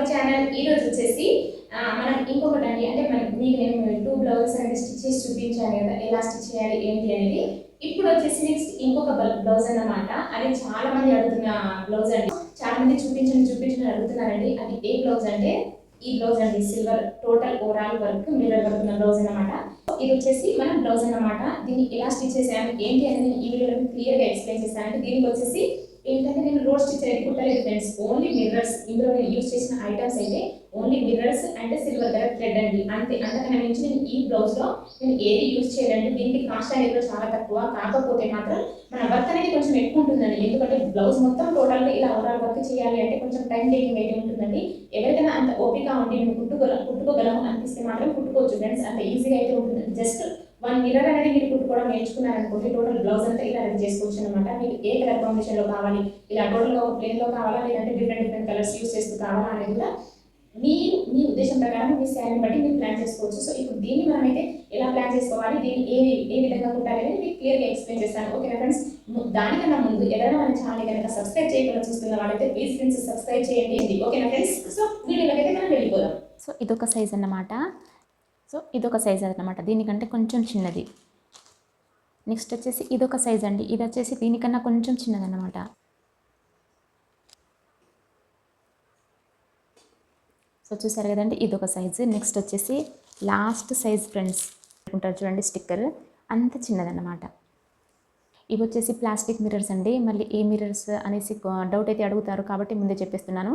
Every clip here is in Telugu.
అవర్ ఛానల్ ఈ రోజు వచ్చేసి మనం ఇంకొకటి అండి అంటే మనం మీకు నేను టూ బ్లౌజెస్ అనేది స్టిచ్ చేసి చూపించాను కదా ఎలా స్టిచ్ చేయాలి ఏంటి అనేది. ఇప్పుడు వచ్చేసి నెక్స్ట్ ఇంకొక బ్లౌజ్ అన్నమాట. అది చాలా మంది అడుగుతున్న బ్లౌజ్ అండి. చాలా మంది చూపించండి చూపించండి అడుగుతున్నారండి. అది ఏ బ్లౌజ్ అంటే ఈ బ్లౌజ్ అండి silver total overall work mirror work ఉన్న బ్లౌజ్ అన్నమాట. ఇది వచ్చేసి మనం బ్లౌజ్ అన్నమాట. దీన్ని ఎలా స్టిచ్ చేసాము ఏంటి అనేది ఈ వీడియోలో క్లియర్గా ఎక్స్ప్లెయిన్ చేస్తాను దీనికి వచ్చేసి ఏంటంటే నేను రోడ్ స్టిచ్ అనేది కుట్టలేదు ఫ్రెండ్స్ ఓన్లీ మిర్రర్స్ ఇందులో నేను యూజ్ చేసిన ఐటమ్స్ అయితే only mirrors and silver colour thread అండి. అంతే. అంతకన్నా మించి నేను ఈ బ్లౌజ్లో నేను ఏది యూజ్ చేయలేండి దీనికి కాస్ట్ అనేది కూడా చాలా తక్కువ. కాకపోతే మాత్రం మన వర్క్ అనేది కొంచెం ఎక్కువ ఉంటుందండి. ఎందుకంటే బ్లౌజ్ మొత్తం టోటల్గా ఇలా ఓవరాల్ వర్క్ చేయాలి అంటే కొంచెం టైం టేకింగ్ అయితే ఉంటుందండి. ఎవరికైనా అంత ఓపిక ఉండి నేను కుట్టుకోగల కుట్టుకోగలము అనిపిస్తే మాత్రం కుట్టుకోవచ్చు ఫ్రెండ్స్ అంత ఈజీగా అయితే ఉంటుంది. జస్ట్ వన్ మిర్రర్ అనేది మీరు కుట్టుకోవడం నేర్చుకున్నారనుకోండి టోటల్ బ్లౌజ్ అంతా ఇలా రెడీ చేసుకోవచ్చు అనమాట మీకు ఏ కలర్ కాంబినేషన్లో కావాలి ఇలా టోటల్గా ఒక ప్లేన్లో కావాలా లేదంటే డిఫరెంట్ డిఫరెంట్ కలర్స్ యూస్ చేస్తూ కావాలా అనేది కూడా మీరు మీ ఉద్దేశం ప్రకారం మీ శారీని బట్టి మీరు ప్లాన్ చేసుకోవచ్చు. సో ఇప్పుడు దీన్ని మనమైతే ఎలా ప్లాన్ చేసుకోవాలి దీన్ని ఏ ఏ విధంగా కుట్టాలి అనేది మీకు క్లియర్గా ఎక్స్ప్లెయిన్ చేస్తాను. ఓకే ఫ్రెండ్స్ దానికన్నా ముందు ఎవరైనా మన ఛానల్ కనుక సబ్స్క్రైబ్ చేయకుండా చూస్తున్న వాళ్ళైతే ప్లీజ్ ఫ్రెండ్స్ సబ్స్క్రైబ్ చేయండి. ఓకేనా ఫ్రెండ్స్ సో వీడియోలోకి అయితే మనం వెళ్ళిపోదాం. సో ఇదొక సైజ్ అన్నమాట. సో ఇదొక సైజ్ అన్నమాట. దీనికంటే కొంచెం చిన్నది. నెక్స్ట్ వచ్చేసి ఇదొక సైజ్ అండి. ఇది వచ్చేసి దీనికన్నా కొంచెం చిన్నదన్నమాట. సో చూసారు కదండి ఇదొక సైజు. నెక్స్ట్ వచ్చేసి లాస్ట్ సైజ్ ఫ్రెండ్స్ ఉంటారు చూడండి స్టిక్కర్. అంత చిన్నదన్నమాట. ఇవి వచ్చేసి ప్లాస్టిక్ మిర్రర్స్ అండి. మళ్ళీ ఏ మిర్రర్స్ అనేసి డౌట్ అయితే అడుగుతారు కాబట్టి ముందే చెప్పేస్తున్నాను.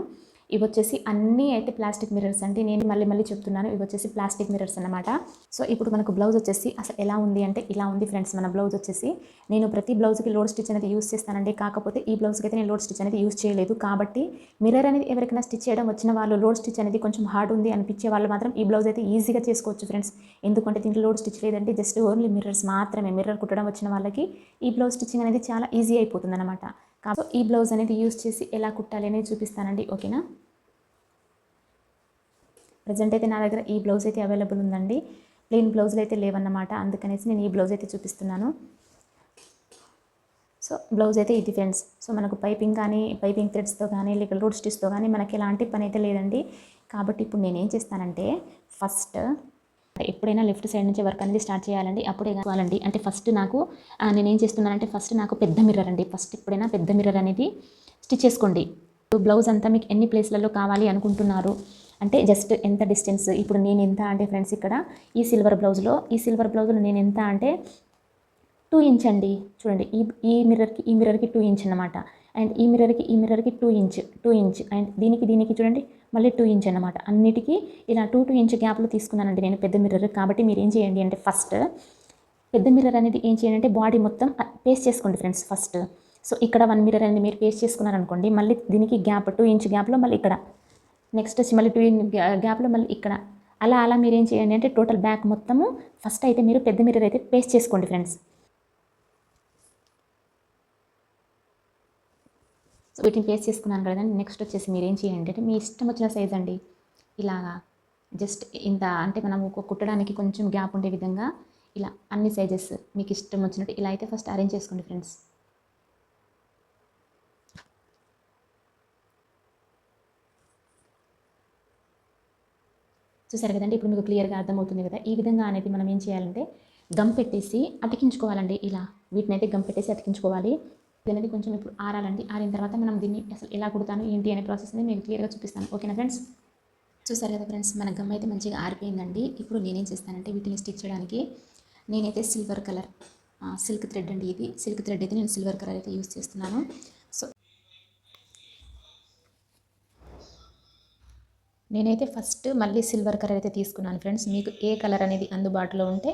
ఇవి వచ్చేసి అన్నీ అయితే ప్లాస్టిక్ మిర్రర్స్ అండి. నేను మళ్ళీ మళ్ళీ చెప్తున్నాను ఇవి వచ్చేసి ప్లాస్టిక్ మిర్రర్స్ అనమాట సో ఇప్పుడు మనకు బ్లౌజ్ వచ్చేసి అసలు ఎలా ఉంది అంటే ఇలా ఉంది ఫ్రెండ్స్ మన బ్లౌజ్ వచ్చేసి. నేను ప్రతి బ్లౌజ్కి లోడ్ స్టిచ్ అనేది యూస్ చేస్తానండి. కాకపోతే ఈ బ్లౌజ్కి అయితే నేను లోడ్ స్టిచ్ అనేది యూస్ చేయలేదు. కాబట్టి మిర్రర్ అనేది ఎవరికైనా స్టిచ్ చేయడం వచ్చిన వాళ్ళు లోడ్ స్టిచ్ అనేది కొంచెం హార్డ్ ఉంది అనిపించే వాళ్ళు మాత్రం ఈ బ్లౌజ్ అయితే ఈజీగా చేసుకోవచ్చు ఫ్రెండ్స్. ఎందుకంటే దీంట్లో లోడ్ స్టిచ్ లేదంటే జస్ట్ ఓన్లీ మిర్రర్స్ మాత్రమే. మిర్రర్ కుట్టడం వచ్చిన వాళ్ళకి ఈ బ్లౌజ్ స్టిచ్చింగ్ అనేది చాలా ఈజీ అయిపోతుంది అనమాట కాబట్టి ఈ బ్లౌజ్ అనేది యూస్ చేసి ఎలా కుట్టాలి అనేది చూపిస్తానండి ఓకేనా? ప్రజెంట్ అయితే నా దగ్గర ఈ బ్లౌజ్ అయితే అవైలబుల్ ఉందండి. ప్లెయిన్ బ్లౌజులు అయితే లేవన్నమాట అందుకనేసి నేను ఈ బ్లౌజ్ అయితే చూపిస్తున్నాను. సో బ్లౌజ్ అయితే ఇది ఫ్రెండ్స్ సో మనకు పైపింగ్ కానీ పైపింగ్ థ్రెడ్స్తో కానీ లేక రోడ్ స్టిచ్తో కానీ మనకి ఎలాంటి పని అయితే లేదండి. కాబట్టి ఇప్పుడు నేనేం చేస్తానంటే ఫస్ట్ ఎప్పుడైనా లెఫ్ట్ సైడ్ నుంచి వర్క్ అనేది స్టార్ట్ చేయాలండి. అప్పుడే కావాలండి? అంటే ఫస్ట్ నాకు నేనేం చేస్తున్నానంటే ఫస్ట్ నాకు పెద్ద మిర్రర్ అండి. ఫస్ట్ ఎప్పుడైనా పెద్ద మిర్రర్ అనేది స్టిచ్ చేసుకోండి. బ్లౌజ్ అంతా మీకు ఎన్ని ప్లేస్లలో కావాలి అనుకుంటున్నారు? అంటే జస్ట్ ఎంత డిస్టెన్స్? ఇప్పుడు నేను ఎంత అంటే ఫ్రెండ్స్ ఇక్కడ ఈ సిల్వర్ బ్లౌజ్లో ఈ సిల్వర్ బ్లౌజ్లో నేను ఎంత అంటే టూ ఇంచ్ అండి. చూడండి ఈ ఈ మిర్రర్కి ఈ మిర్రర్కి టూ ఇంచ్ అనమాట అండ్ ఈ మిర్రర్కి ఈ మిర్రర్కి two inch two inch. And దీనికి దీనికి చూడండి మళ్ళీ టూ ఇంచ్ అనమాట అన్నిటికీ ఇలా టూ టూ ఇంచ్ గ్యాప్లో తీసుకున్నానండి నేను పెద్ద మిర్రర్ కాబట్టి మీరు ఏం చేయండి అంటే ఫస్ట్ పెద్ద మిర్రర్ అనేది ఏం చేయండి అంటే బాడీ మొత్తం పేస్ట్ చేసుకోండి ఫ్రెండ్స్ ఫస్ట్ సో ఇక్కడ వన్ మిర్రర్ అనేది మీరు పేస్ట్ చేసుకున్నారనుకోండి మళ్ళీ దీనికి గ్యాప్ టూ ఇంచ్ గ్యాప్లో మళ్ళీ ఇక్కడ. నెక్స్ట్ వచ్చి మళ్ళీ టూ గ్యాప్లో మళ్ళీ ఇక్కడ. అలా అలా మీరు ఏం చేయండి అంటే టోటల్ బ్యాక్ మొత్తము ఫస్ట్ అయితే మీరు పెద్ద మిర్రర్ అయితే పేస్ట్ చేసుకోండి ఫ్రెండ్స్ సో వీటిని పేస్ట్ చేసుకున్నాను కదండి నెక్స్ట్ వచ్చేసి మీరు ఏం చేయండి అంటే మీ ఇష్టం వచ్చిన సైజ్ అండి. ఇలాగా జస్ట్ ఇంత అంటే మనం ఒక కుట్టడానికి కొంచెం గ్యాప్ ఉండే విధంగా ఇలా అన్ని సైజెస్ మీకు ఇష్టం వచ్చినట్టు ఇలా అయితే ఫస్ట్ అరేంజ్ చేసుకోండి ఫ్రెండ్స్ చూసారు కదండి ఇప్పుడు మీకు క్లియర్గా అర్థమవుతుంది కదా. ఈ విధంగా అనేది మనం ఏం చేయాలంటే గమ్ పెట్టేసి అతికించుకోవాలండి. ఇలా వీటిని అయితే గమ్ పెట్టేసి అతికించుకోవాలి. అనేది కొంచెం ఇప్పుడు ఆరాలండి ఆరిన తర్వాత మనం దీన్ని అసలు ఎలా కుడతాను ఏంటి అనే ప్రాసెస్ అనేది మీకు క్లియర్గా చూపిస్తాను. ఓకేనా ఫ్రెండ్స్ చూసారు కదా ఫ్రెండ్స్ మన గమ్ అయితే మంచిగా ఆరిపోయిందండి. ఇప్పుడు నేనేం చేస్తానంటే వీటిని స్టిచ్ చేయడానికి నేనైతే సిల్వర్ కలర్ సిల్క్ థ్రెడ్ అండి ఇది. సిల్క్ థ్రెడ్ అయితే నేను సిల్వర్ కలర్ అయితే యూస్ చేస్తున్నాను. సో నేనైతే ఫస్ట్ మళ్ళీ సిల్వర్ కలర్ అయితే తీసుకున్నాను ఫ్రెండ్స్ మీకు ఏ కలర్ అనేది అందుబాటులో ఉంటే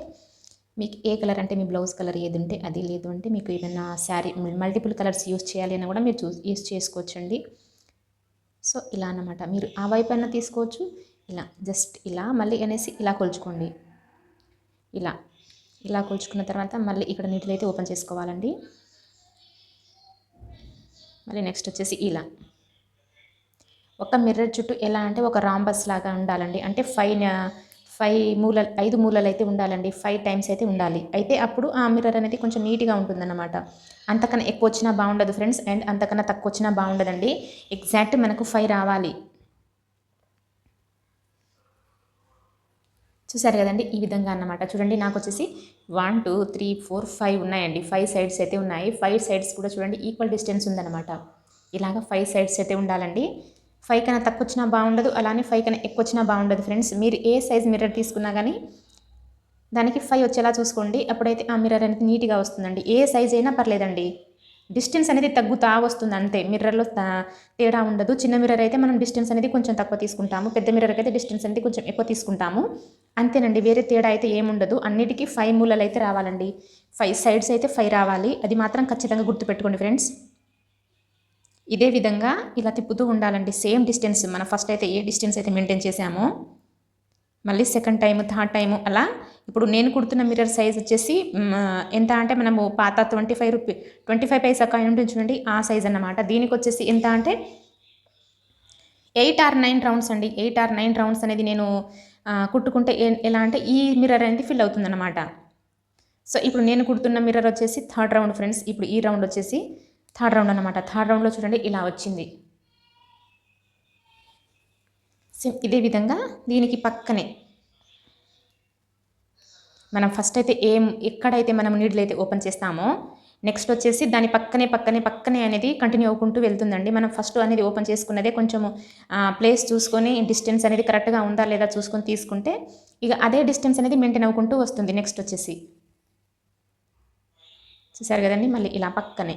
మీకు ఏ కలర్ అంటే మీ బ్లౌజ్ కలర్ ఏది ఉంటే అది లేదు అంటే మీకు ఏదైనా శారీ మల్టిపుల్ కలర్స్ యూస్ చేయాలి అని కూడా మీరు చూ యూస్ చేసుకోవచ్చండి. సో ఇలా అన్నమాట. మీరు ఆ వైపు అయినా తీసుకోవచ్చు ఇలా జస్ట్ ఇలా మళ్ళీ అనేసి ఇలా కొలుచుకోండి. ఇలా ఇలా కొలుచుకున్న తర్వాత మళ్ళీ ఇక్కడ నీటిలో అయితే ఓపెన్ చేసుకోవాలండి. మళ్ళీ నెక్స్ట్ వచ్చేసి ఇలా. ఒక మిర్రర్ చుట్టూ ఎలా అంటే ఒక రాంబస్ లాగా ఉండాలండి. అంటే ఫైన్ ఫైవ్ మూల ఐదు మూలలు అయితే ఉండాలండి ఫైవ్ టైమ్స్ అయితే ఉండాలి. అయితే అప్పుడు ఆ మిర్రర్ అనేది కొంచెం నీట్గా ఉంటుందన్నమాట. అంతకన్నా ఎక్కువ వచ్చినా బాగుండదు ఫ్రెండ్స్ అండ్ అంతకన్నా తక్కువ వచ్చినా బాగుండదండి. ఎగ్జాక్ట్ మనకు ఫైవ్ రావాలి. చూసారు కదండి? ఈ విధంగా అన్నమాట. చూడండి నాకు వచ్చేసి one two three four five ఉన్నాయండి. ఫైవ్ సైడ్స్ అయితే ఉన్నాయి. ఫైవ్ సైడ్స్ కూడా చూడండి ఈక్వల్ డిస్టెన్స్ ఉందన్నమాట. ఇలాగ ఫైవ్ సైడ్స్ అయితే ఉండాలండి. ఫైవ్ కన్నా తక్కువ వచ్చినా బాగుండదు అలానే ఫైవ్ కన్నా ఎక్కువ వచ్చినా బాగుండదు ఫ్రెండ్స్. మీరు ఏ సైజ్ మిర్రర్ తీసుకున్నా కానీ దానికి ఫైవ్ వచ్చేలా చూసుకోండి. అప్పుడైతే ఆ మిర్రర్ అనేది నీట్గా వస్తుందండి. ఏ సైజ్ అయినా పర్లేదండి. డిస్టెన్స్ అనేది తగ్గుతా వస్తుంది అంతే. మిర్రర్లో తేడా ఉండదు. చిన్న మిర్రర్ అయితే మనం డిస్టెన్స్ అనేది కొంచెం తక్కువ తీసుకుంటాము. పెద్ద మిర్రర్ అయితే డిస్టెన్స్ అనేది కొంచెం ఎక్కువ తీసుకుంటాము. అంతేనండి. వేరే తేడా అయితే ఏముండదు. అన్నిటికీ ఫైవ్ మూలలు అయితే రావాలండి. ఫైవ్ సైడ్స్ అయితే ఫైవ్ రావాలి. అది మాత్రం ఖచ్చితంగా గుర్తుపెట్టుకోండి ఫ్రెండ్స్. ఇదే విధంగా ఇలా తిప్పుతూ ఉండాలండి. Same distance. మన ఫస్ట్ అయితే ఏ డిస్టెన్స్ అయితే మెయింటైన్ చేసామో మళ్ళీ సెకండ్ టైం థర్డ్ టైము అలా ఇప్పుడు నేను కుడుతున్న మిర్రర్ సైజ్ వచ్చేసి ఎంత అంటే మనము పాత twenty five rupee twenty five paisa coin ఉంటుంది చూడండి ఆ సైజ్ అన్నమాట. దీనికి వచ్చేసి ఎంత అంటే ఎయిట్ ఆర్ నైన్ రౌండ్స్ అండి. ఎయిట్ ఆర్ నైన్ రౌండ్స్ అనేది నేను కుట్టుకుంటే ఎలా అంటే ఈ మిర్రర్ అనేది ఫిల్ అవుతుందన్నమాట. సో ఇప్పుడు నేను కుడుతున్న మిర్రర్ వచ్చేసి థర్డ్ రౌండ్ ఫ్రెండ్స్. ఇప్పుడు ఈ రౌండ్ వచ్చేసి థర్డ్ రౌండ్ అనమాట థర్డ్ రౌండ్లో చూడండి ఇలా వచ్చింది. సేమ్ ఇదే విధంగా దీనికి పక్కనే మనం ఫస్ట్ అయితే ఏం ఎక్కడైతే మనం నీడిల్ అయితే ఓపెన్ చేస్తామో నెక్స్ట్ వచ్చేసి దాని పక్కనే పక్కనే పక్కనే అనేది కంటిన్యూ అవ్వుకుంటూ వెళ్తుందండి. మనం ఫస్ట్ అనేది ఓపెన్ చేసుకున్నదే కొంచెము ప్లేస్ చూసుకొని డిస్టెన్స్ అనేది కరెక్ట్గా ఉందా లేదా చూసుకొని తీసుకుంటే ఇక అదే డిస్టెన్స్ అనేది మెయింటైన్ అవ్వుకుంటూ వస్తుంది. నెక్స్ట్ వచ్చేసి చూసారు కదండి? మళ్ళీ ఇలా పక్కనే.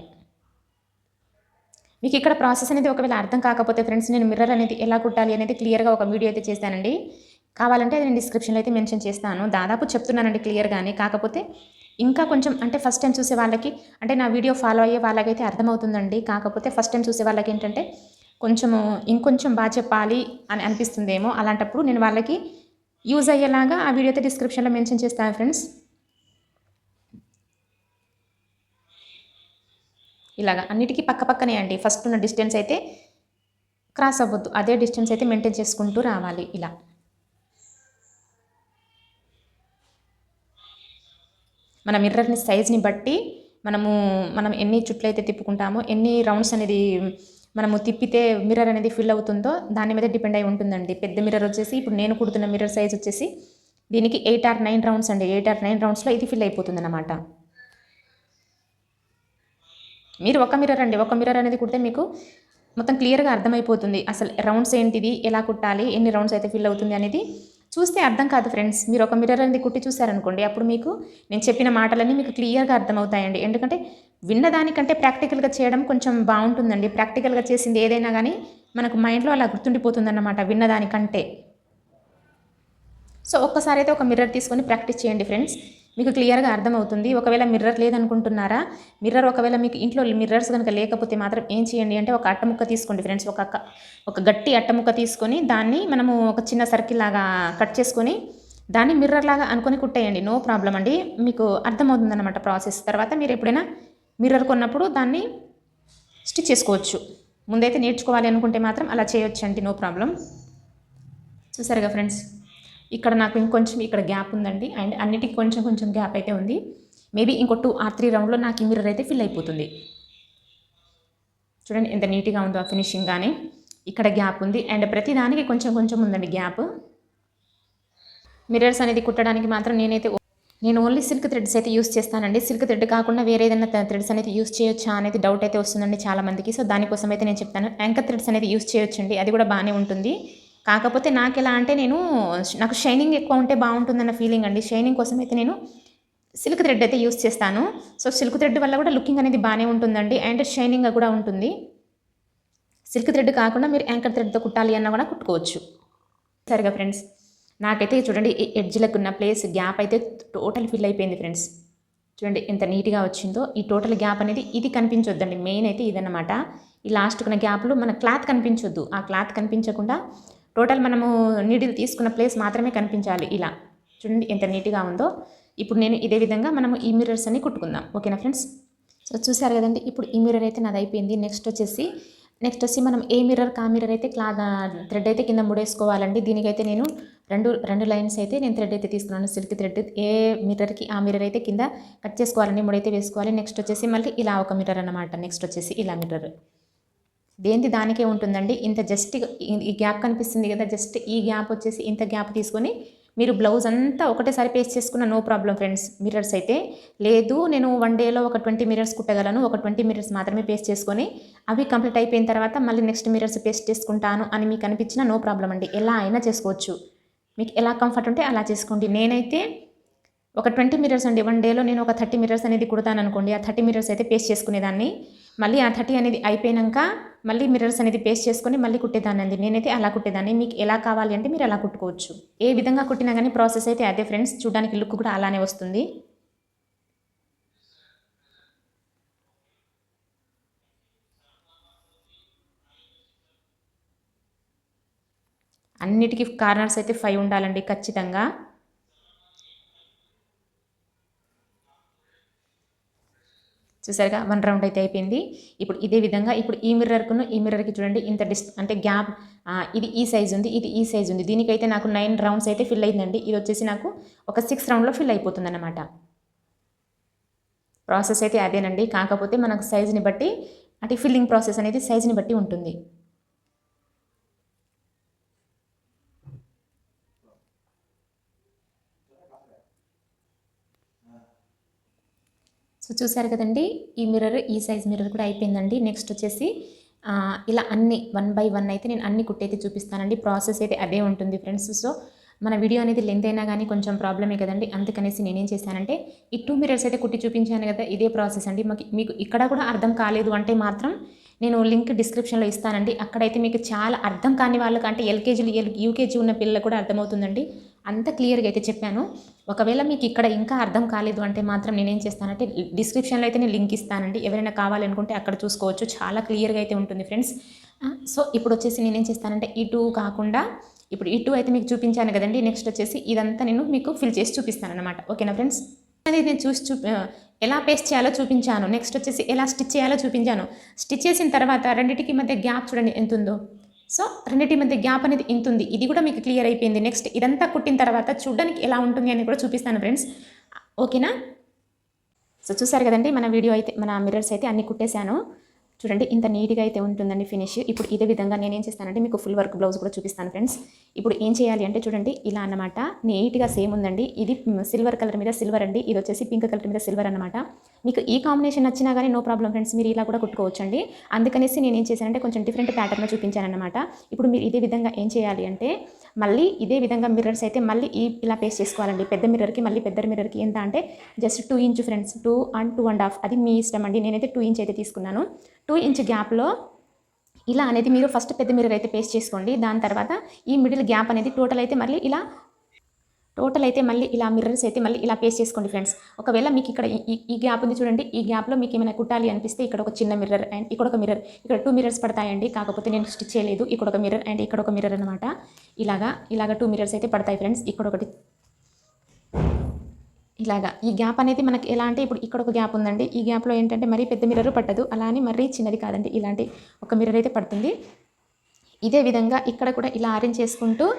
మీకు ఇక్కడ ప్రాసెస్ అనేది ఒకవేళ అర్థం కాకపోతే ఫ్రెండ్స్ నేను మిర్రర్ అనేది ఎలా కుట్టాలి అనేది క్లియర్గా ఒక వీడియో అయితే చేశానండి. కావాలంటే అది నేను డిస్క్రిప్షన్లో అయితే మెన్షన్ చేస్తాను. దాదాపు చెప్తున్నానండి క్లియర్గానే. కాకపోతే ఇంకా కొంచెం అంటే ఫస్ట్ టైం చూసే వాళ్ళకి అంటే నా వీడియో ఫాలో అయ్యే వాళ్ళకైతే అర్థమవుతుందండి. కాకపోతే ఫస్ట్ టైం చూసే వాళ్ళకి ఏంటంటే కొంచెము ఇంకొంచెం బాగా చెప్పాలి అని అనిపిస్తుందేమో. అలాంటప్పుడు నేను వాళ్ళకి యూజ్ అయ్యేలాగా ఆ వీడియో అయితే డిస్క్రిప్షన్లో మెన్షన్ చేస్తాను ఫ్రెండ్స్. ఇలాగా అన్నిటికీ పక్క పక్కనే అండి. ఫస్ట్ ఉన్న డిస్టెన్స్ అయితే క్రాస్ అవ్వద్దు. అదే డిస్టెన్స్ అయితే మెయింటైన్ చేసుకుంటూ రావాలి ఇలా. మన మిర్రర్ని సైజ్ని బట్టి మనము మనం ఎన్ని చుట్లు అయితే తిప్పుకుంటామో ఎన్ని రౌండ్స్ అనేది మనము తిప్పితే మిర్రర్ అనేది ఫిల్ అవుతుందో దాని మీద డిపెండ్ అయి ఉంటుందండి. పెద్ద మిర్రర్ వచ్చేసి ఇప్పుడు నేను కుడుతున్న మిర్రర్ సైజ్ వచ్చేసి దీనికి ఎయిట్ ఆర్ నైన్ రౌండ్స్ అండి. ఎయిట్ ఆర్ నైన్ రౌండ్స్లో ఇది ఫిల్ అయిపోతుంది అన్నమాట మీరు ఒక మిర్రర్ అండి ఒక మిర్రర్ అనేది కుడితే మీకు మొత్తం క్లియర్గా అర్థమైపోతుంది. అసలు రౌండ్స్ ఏంటిది ఎలా కుట్టాలి ఎన్ని రౌండ్స్ అయితే ఫిల్ అవుతుంది అనేది చూస్తే అర్థం కాదు ఫ్రెండ్స్ మీరు ఒక మిర్రర్ అనేది కుట్టి చూసారనుకోండి అప్పుడు మీకు నేను చెప్పిన మాటలన్నీ మీకు క్లియర్గా అర్థమవుతాయండి. ఎందుకంటే విన్నదానికంటే ప్రాక్టికల్గా చేయడం కొంచెం బాగుంటుందండి. ప్రాక్టికల్గా చేసింది ఏదైనా కానీ మనకు మైండ్లో అలా గుర్తుండిపోతుందన్నమాట విన్నదానికంటే. సో ఒక్కసారి అయితే ఒక మిర్రర్ తీసుకొని ప్రాక్టీస్ చేయండి ఫ్రెండ్స్ మీకు క్లియర్గా అర్థమవుతుంది. ఒకవేళ మిర్రర్ లేదనుకుంటున్నారా? మిర్రర్ ఒకవేళ మీకు ఇంట్లో మిర్రర్స్ కనుక లేకపోతే మాత్రం ఏం చేయండి అంటే ఒక అట్టముక్క తీసుకోండి ఫ్రెండ్స్. ఒక ఒక గట్టి అట్టముక్క తీసుకొని దాన్ని మనము ఒక చిన్న సర్కిల్ లాగా కట్ చేసుకొని దాన్ని మిర్రర్ లాగా అనుకొని కుట్టేయండి. నో ప్రాబ్లం అండి. మీకు అర్థమవుతుందన్నమాట ప్రాసెస్. తర్వాత మీరు ఎప్పుడైనా మిర్రర్ కొన్నప్పుడు దాన్ని స్టిచ్ చేసుకోవచ్చు. ముందైతే నేర్చుకోవాలి అనుకుంటే మాత్రం అలా చేయొచ్చు అండి నో ప్రాబ్లం. చూసారుగా ఫ్రెండ్స్? ఇక్కడ నాకు ఇంకొంచెం ఇక్కడ గ్యాప్ ఉందండి. అండ్ అన్నిటికీ కొంచెం కొంచెం గ్యాప్ అయితే ఉంది. మేబీ ఇంకో టూ ఆర్ త్రీ రౌండ్లో నాకు ఈ మిర్రర్ అయితే ఫిల్ అయిపోతుంది. చూడండి ఎంత నీట్గా ఉందో ఆ ఫినిషింగ్ కానీ ఇక్కడ గ్యాప్ ఉంది. అండ్ ప్రతిదానికి కొంచెం కొంచెం ఉందండి గ్యాప్ మిర్రర్స్ అనేది కుట్టడానికి మాత్రం నేనైతే నేను ఓన్లీ సిల్క్ థ్రెడ్స్ అయితే యూస్ చేస్తానండి. సిల్క్ థ్రెడ్ కాకుండా వేరే ఏదైనా థ్రెడ్స్ అనేది యూస్ చేయొచ్చా అనేది డౌట్ అయితే వస్తుందండి చాలామందికి సో దానికోసం అయితే నేను చెప్తాను. యాంకర్ థ్రెడ్స్ అనేది యూస్ చేయొచ్చండి. అది కూడా బాగానే ఉంటుంది. కాకపోతే నాకు ఎలా అంటే నేను నాకు షైనింగ్ ఎక్కువ ఉంటే బాగుంటుందన్న ఫీలింగ్ అండి. షైనింగ్ కోసం అయితే నేను సిల్క్ థ్రెడ్ అయితే యూస్ చేస్తాను. సో సిల్క్ థ్రెడ్ వల్ల కూడా లుకింగ్ అనేది బాగానే ఉంటుందండి. అండ్ షైనింగ్గా కూడా ఉంటుంది. సిల్క్ థ్రెడ్ కాకుండా మీరు యాంకర్ థ్రెడ్తో కుట్టాలి అన్నా కూడా కుట్టుకోవచ్చు. సరిగా ఫ్రెండ్స్ నాకైతే చూడండి ఎడ్జ్లకు ఉన్న ప్లేస్ గ్యాప్ అయితే టోటల్ ఫిల్ అయిపోయింది ఫ్రెండ్స్. చూడండి ఎంత నీట్గా వచ్చిందో. ఈ టోటల్ గ్యాప్ అనేది ఇది కనిపించొద్దండి. మెయిన్ అయితే ఇదన్నమాట. ఈ లాస్ట్కి ఉన్న గ్యాప్లో మన క్లాత్ కనిపించొద్దు. ఆ క్లాత్ కనిపించకుండా టోటల్ మనము నీడిల్ తీసుకున్న ప్లేస్ మాత్రమే కనిపించాలి ఇలా. చూడండి ఎంత నీట్గా ఉందో. ఇప్పుడు నేను ఇదే విధంగా మనము ఈ మిర్రర్స్ అన్ని కుట్టుకుందాం. ఓకేనా ఫ్రెండ్స్ సో చూసారు కదండి ఇప్పుడు ఈ మిర్రర్ అయితే నాది అయిపోయింది. నెక్స్ట్ వచ్చేసి నెక్స్ట్ వచ్చి మనం ఏ మిర్రర్ కా మిర్రర్ అయితే క్లాత్ థ్రెడ్ అయితే కింద ముడేసుకోవాలండి. దీనికైతే నేను రెండు రెండు లైన్స్ అయితే నేను థ్రెడ్ అయితే తీసుకున్నాను. సిల్క్ థ్రెడ్ ఏ మిర్రర్కి ఆ మిర్రర్ అయితే కింద కట్ చేసుకోవాలండి ముడైతే వేసుకోవాలి. నెక్స్ట్ వచ్చేసి మళ్ళీ ఇలా ఒక మిర్రర్ అన్నమాట. నెక్స్ట్ వచ్చేసి ఇలా మిర్రర్ దేంది దానికే ఉంటుందండి? ఇంత జస్ట్ ఈ గ్యాప్ కనిపిస్తుంది కదా జస్ట్ ఈ గ్యాప్ వచ్చేసి ఇంత గ్యాప్ తీసుకొని మీరు బ్లౌజ్ అంతా ఒకటేసారి పేస్ట్ చేసుకున్న నో ప్రాబ్లం ఫ్రెండ్స్ మిర్రర్స్ అయితే లేదు నేను వన్ డేలో ఒక ట్వంటీ మిర్రర్స్ కుట్టగలను ఒక ట్వంటీ మిర్రర్స్ మాత్రమే పేస్ట్ చేసుకొని అవి కంప్లీట్ అయిపోయిన తర్వాత మళ్ళీ నెక్స్ట్ మిర్రర్స్ పేస్ట్ చేసుకుంటాను అని మీకు అనిపించిన నో ప్రాబ్లం అండి. ఎలా అయినా చేసుకోవచ్చు. మీకు ఎలా కంఫర్ట్ ఉంటే అలా చేసుకోండి. నేనైతే ఒక ట్వంటీ మిర్రర్స్ అండి. వన్ డేలో నేను ఒక థర్టీ మిర్రర్స్ అనేది కుడతాను అనుకోండి ఆ థర్టీ మిర్రర్స్ అయితే పేస్ట్ చేసుకునేదాన్ని. మళ్ళీ ఆ థర్టీ అనేది అయిపోయాక మళ్ళీ మిర్రర్స్ అనేది పేస్ట్ చేసుకొని మళ్ళీ కుట్టేదానండి నేనైతే అలా కుట్టేదాన్ని. మీకు ఎలా కావాలి అంటే మీరు అలా కుట్టుకోవచ్చు. ఏ విధంగా కుట్టినా కానీ ప్రాసెస్ అయితే అదే ఫ్రెండ్స్ చూడడానికి లుక్ కూడా అలానే వస్తుంది. అన్నిటికీ కార్నర్స్ అయితే ఫైవ్ ఉండాలండి ఖచ్చితంగా. చూసారుగా? వన్ రౌండ్ అయితే అయిపోయింది. ఇప్పుడు ఇదే విధంగా ఇప్పుడు ఈ మిర్రర్కును ఈ మిర్రర్కి చూడండి ఇంత డిస్ అంటే గ్యాప్ ఇది ఈ సైజ్ ఉంది ఇది ఈ సైజ్ ఉంది. దీనికైతే నాకు నైన్ రౌండ్స్ అయితే ఫిల్ అయిందండి. ఇది వచ్చేసి నాకు ఒక సిక్స్ రౌండ్లో ఫిల్ అయిపోతుందన్నమాట. ప్రాసెస్ అయితే అదేనండి. కాకపోతే మనకు సైజుని బట్టి అంటే ఫిల్లింగ్ ప్రాసెస్ అనేది సైజుని బట్టి ఉంటుంది. సో చూసారు కదండి ఈ మిర్రర్ ఈ సైజ్ మిర్రర్ కూడా అయిపోయిందండి. నెక్స్ట్ వచ్చేసి ఇలా అన్ని వన్ బై వన్ అయితే నేను అన్ని కుట్టయితే చూపిస్తానండి. ప్రాసెస్ అయితే అదే ఉంటుంది ఫ్రెండ్స్ సో మన వీడియో అనేది లెంత్ అయినా కానీ కొంచెం ప్రాబ్లమే కదండి. అందుకనేసి నేనేం చేశానంటే ఈ టూ మిర్రర్స్ అయితే కుట్టి చూపించాను కదా ఇదే ప్రాసెస్ అండి. మాకు మీకు ఇక్కడ కూడా అర్థం కాలేదు అంటే మాత్రం నేను లింక్ డిస్క్రిప్షన్లో ఇస్తానండి. అక్కడైతే మీకు చాలా అర్థం కాని వాళ్ళకంటే ఎల్కేజీలు ఎల్ యూకేజీ ఉన్న పిల్లలకు కూడా అర్థమవుతుందండి. అంత క్లియర్గా అయితే చెప్పాను. ఒకవేళ మీకు ఇక్కడ ఇంకా అర్థం కాలేదు అంటే మాత్రం నేనేం చేస్తానంటే డిస్క్రిప్షన్లో అయితే నేను లింక్ ఇస్తానండి. ఎవరైనా కావాలనుకుంటే అక్కడ చూసుకోవచ్చు. చాలా క్లియర్గా అయితే ఉంటుంది ఫ్రెండ్స్. సో ఇప్పుడు వచ్చేసి నేనేం చేస్తానంటే ఇటు కాకుండా ఇప్పుడు ఇటు అయితే మీకు చూపించాను కదండి. నెక్స్ట్ వచ్చేసి ఇదంతా నేను మీకు ఫిల్ చేసి చూపిస్తాను అనమాట ఓకేనా ఫ్రెండ్స్? అనేది నేను చూసి చూ ఎలా పేస్ట్ చేయాలో చూపించాను. నెక్స్ట్ వచ్చేసి ఎలా స్టిచ్ చేయాలో చూపించాను. స్టిచ్ చేసిన తర్వాత రెండింటికి మధ్య గ్యాప్ చూడండి ఎంత ఉందో సో రెండింటి మధ్య గ్యాప్ అనేది ఇంత ఉంది. ఇది కూడా మీకు క్లియర్ అయిపోయింది. నెక్స్ట్ ఇదంతా కుట్టిన తర్వాత చూడడానికి ఎలా ఉంటుంది అని కూడా చూపిస్తాను ఫ్రెండ్స్ ఓకేనా సో చూసారు కదండి మన వీడియో అయితే మన మిర్రర్స్ అయితే అన్ని కుట్టేశాను. చూడండి ఇంత నీట్గా అయితే ఉంటుందండి ఫినిష్ ఇప్పుడు ఇదే విధంగా నేను ఏం చేస్తానంటే మీకు ఫుల్ వర్క్ బ్లౌజ్ కూడా చూపిస్తాను ఫ్రెండ్స్ ఇప్పుడు ఏం చేయాలి అంటే చూడండి ఇలా అన్నమాట. నీట్గా సేమ్ ఉందండి. ఇది సిల్వర్ కలర్ మీద సిల్వర్ అండి. ఇది వచ్చేసి పింక్ కలర్ మీద సిల్వర్ అనమాట మీకు ఈ కాంబినేషన్ నచ్చినా కానీ నో ప్రాబ్లం ఫ్రెండ్స్ మీరు ఇలా కూడా కుట్టుకోవచ్చు అండి అందుకనేసి నేను ఏం చేశానంటే కొంచెం డిఫరెంట్ ప్యాటర్న్లో చూపించానన్నమాట. ఇప్పుడు మీరు ఇదే విధంగా ఏం చేయాలి అంటే మళ్ళీ ఇదే విధంగా మిర్రర్స్ అయితే మళ్ళీ ఈ ఇలా పేస్ట్ చేసుకోవాలండి. పెద్ద మిర్రర్కి మళ్ళీ పెద్ద మిర్రర్కి ఎంత అంటే just two inch friends two and two and half అది మీ ఇష్టం అండి. నేనైతే టూ ఇంచ్ అయితే తీసుకున్నాను. టూ ఇంచ్ గ్యాప్లో ఇలా అనేది మీరు ఫస్ట్ పెద్ద మిర్రర్ అయితే పేస్ట్ చేసుకోండి. దాని తర్వాత ఈ మిడిల్ గ్యాప్ అనేది టోటల్ అయితే మళ్ళీ ఇలా టోటల్ అయితే మళ్ళీ ఇలా మిర్రర్స్ అయితే మళ్ళీ ఇలా పేస్ట్ చేసుకోండి ఫ్రెండ్స్ ఒకవేళ మీకు ఇక్కడ ఈ- గ్యాప్ ఉంది చూడండి. ఈ గ్యాప్లో మీకు ఏమైనా కుట్టాలి అనిపిస్తే ఇక్కడ ఒక చిన్న మిర్రర్ అండ్ ఇక్కడ ఒక మిర్రర్ ఇక్కడ టూ మిర్రర్స్ పడతాయండి. కాకపోతే నేను స్టిచ్ చేయలేదు. ఇక్కడ ఒక మిర్రర్ అండ్ ఇక్కడ ఒక మిర్రర్ అనమాట ఇలాగా ఇలాగా టూ మిర్రర్స్ అయితే పడతాయి ఫ్రెండ్స్ ఇక్కడ ఒకటి. ఇలాగా. ఈ గ్యాప్ అనేది మనకి ఎలా అంటే ఇప్పుడు ఇక్కడ ఒక గ్యాప్ ఉందండి. ఈ గ్యాప్లో ఏంటంటే మరీ పెద్ద మిర్రర్ పట్టదు. అలా అని మరీ చిన్నది కాదండి. ఇలాంటి ఒక మిర్రర్ అయితే పడుతుంది. ఇదే విధంగా ఇక్కడ కూడా ఇలా అరేంజ్ చేసుకుంటూ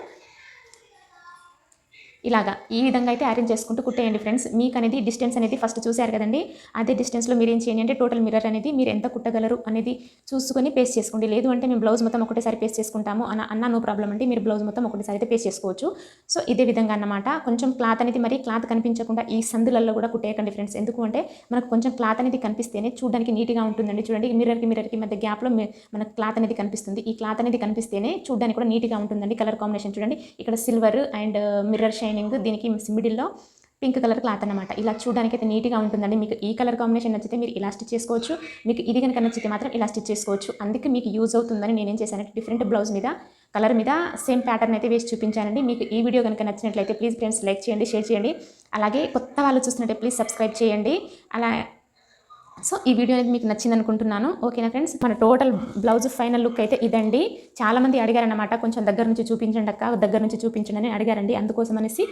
ఇలాగా ఈ విధంగా అయితే అరేంజ్ చేసుకుంటూ కుట్టేయండి ఫ్రెండ్స్ మీకు అనేది డిస్టెన్స్ అనేది ఫస్ట్ చూశారు కదండి? అదే డిస్టెన్స్లో మీరు ఏం చేయండి అంటే టోటల్ మిర్రర్ అనేది మీరు ఎంత కుట్టగలరు అనేది చూసుకొని పేస్ట్ చేసుకోండి. లేదు అంటే మేము బ్లౌజ్ మొత్తం ఒకటేసారి పేస్ట్ చేసుకుంటాము అన్న అన్న నో ప్రాబ్లం అంటే మీరు బ్లౌజ్ మొత్తం ఒకటేసారి అయితే పేస్ట్ చేసుకోవచ్చు. సో ఇదే విధంగా అన్నమాట. కొంచెం క్లాత్ అనేది మరి క్లాత్ కనిపించకుండా ఈ సందులలో కూడా కుట్టేయకండి ఫ్రెండ్స్ ఎందుకు అంటే మనకు కొంచెం క్లాత్ అనేది కనిపిస్తేనే చూడడానికి నీట్గా ఉంటుందండి. చూడండి మిర్రర్కి మిర్రర్కి మధ్య గ్యాప్లో మనకు క్లాత్ అనేది కనిపిస్తుంది. ఈ క్లాత్ అనేది కనిపిస్తేనే చూడడానికి కూడా నీట్గా ఉంటుందండి. కలర్ కాంబినేషన్ చూడండి. ఇక్కడ సిల్వర్ అండ్ మిర్రర్ లైనింగ్ దీనికి మిడిల్లో పింక్ కలర్ క్లాత్ అనమాట ఇలా చూడడానికి అయితే నీట్గా ఉంటుందండి. మీకు ఈ కలర్ కాంబినేషన్ నచ్చితే మీరు ఇలా స్టిచ్ చేసుకోవచ్చు. మీకు ఇది కనుక నచ్చితే మాత్రం ఇలా స్టిచ్ చేసుకోవచ్చు. అందుకే మీకు యూజ్ అవుతుందని నేనేం చేశానంటే డిఫరెంట్ బ్లౌజ్ మీద కలర్ మీద సేమ్ ప్యాటర్న్ అయితే వేసి చూపించానండి. మీకు ఈ వీడియో కనుక నచ్చినట్లయితే ప్లీజ్ ఫ్రెండ్స్ లైక్ చేయండి షేర్ చేయండి. అలాగే కొత్త వాళ్ళు చూస్తున్నట్టే ప్లీజ్ సబ్స్క్రైబ్ చేయండి. అలా సో ఈ వీడియో అనేది మీకు నచ్చింది అనుకుంటున్నాను. ఓకేనా ఫ్రెండ్స్ మన టోటల్ బ్లౌజ్ ఫైనల్ లుక్ అయితే ఇదండి. చాలామంది అడిగారనమాట కొంచెం దగ్గర నుంచి చూపించండి అక్క దగ్గర నుంచి చూపించండి అని అడిగారండి. అందుకోసం అనేసి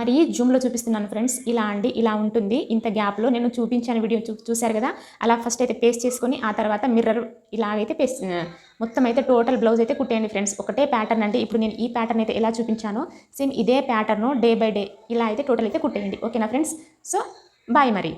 మరి జూమ్లో చూపిస్తున్నాను ఫ్రెండ్స్ ఇలా అండి ఇలా ఉంటుంది. ఇంత గ్యాప్లో నేను చూపించాను వీడియో చూ చూశారు కదా అలా ఫస్ట్ అయితే పేస్ట్ చేసుకొని ఆ తర్వాత మిర్రర్ ఇలాగైతే పేస్ట్ మొత్తం అయితే టోటల్ బ్లౌజ్ అయితే కుట్టేయండి ఫ్రెండ్స్ ఒకటే ప్యాటర్న్ అండి ఇప్పుడు నేను ఈ ప్యాటర్న్ అయితే ఎలా చూపించానో సేమ్ ఇదే ప్యాటర్ను డే బై డే ఇలా అయితే టోటల్ అయితే కుట్టేయండి. ఓకేనా ఫ్రెండ్స్ సో బాయ్ మరి.